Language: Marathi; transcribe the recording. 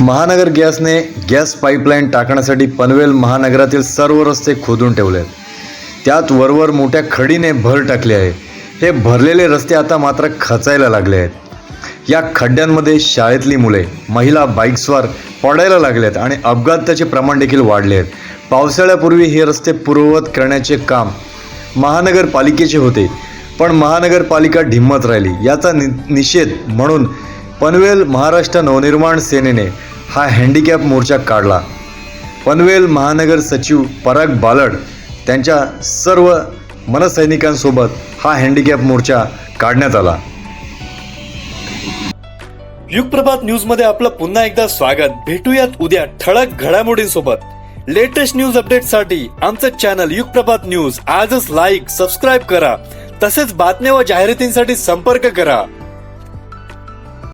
महानगर गॅसने गॅस पाईपलाईन टाकण्यासाठी पनवेल महानगरातील सर्व रस्ते खोदून ठेवले आहेत. त्यात वरवर मोठ्या खडीने भर टाकली आहे. हे भरलेले रस्ते आता मात्र खचायला लागले आहेत. या खड्ड्यांमध्ये शाळेतली मुले महिला बाईक्सवर पडायला लागले आहेत आणि अपघाताचे प्रमाण देखील वाढले आहेत. पावसाळ्यापूर्वी हे रस्ते पूर्ववत करण्याचे काम महानगरपालिकेचे होते पण महानगरपालिका ढिम्मत राहिली. याचा नि निषेध म्हणून पनवेल महाराष्ट्र नवनिर्माण सेनेने हा हँडिकॅप मोर्चा काढला. पनवेल महानगर सचिव पराग बालड त्यांच्या सर्व मनसैनिकांसोबत हा हँडिकॅप मोर्चा काढण्यात आला. युगप्रभात न्यूजमध्ये आपलं पुन्हा एकदा स्वागत. भेटूयात उद्या ठळक घडामोडींसोबत. लेटेस्ट न्यूज अपडेटसाठी आमचं चॅनल युगप्रभात न्यूज. आजच लाईक सबस्क्राईब करा. तसेच बातम्या व जाहिरातींसाठी संपर्क करा.